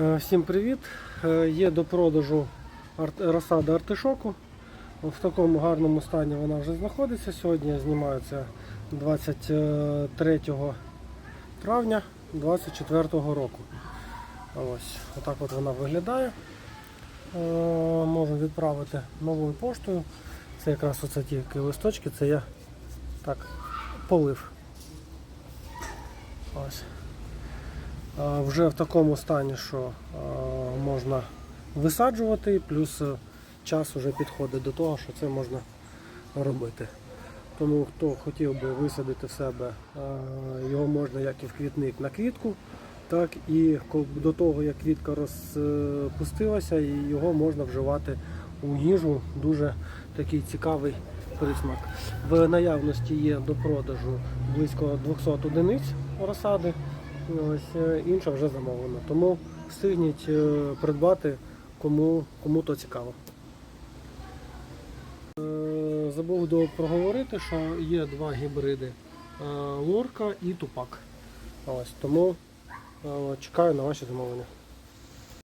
Е, Всім привіт! Е, Є до продажу розсада артишоку. В такому гарному стані вона вже знаходиться. Сьогодні я знімаю це 23 травня 2024 року. Ось, отак от вона виглядає. Е, Можу відправити новою поштою. Це якраз оце ті листочки, це я так полив. Ось. Вже в такому стані, що можна висаджувати, плюс е, час вже підходить до того, що це можна робити. Тому хто хотів би висадити в себе, його можна як і в квітник на квітку, так і до того, як квітка розпустилася, його можна вживати у їжу. Дуже такий цікавий присмак. В наявності є до продажу близько 200 одиниць розсади. Ось е, інша вже замовлена. Тому встигніть е, придбати кому, кому то цікаво. Е, Забув проговорити, що є два гібриди лорка і тупак. Ось тому чекаю на ваші замовлення.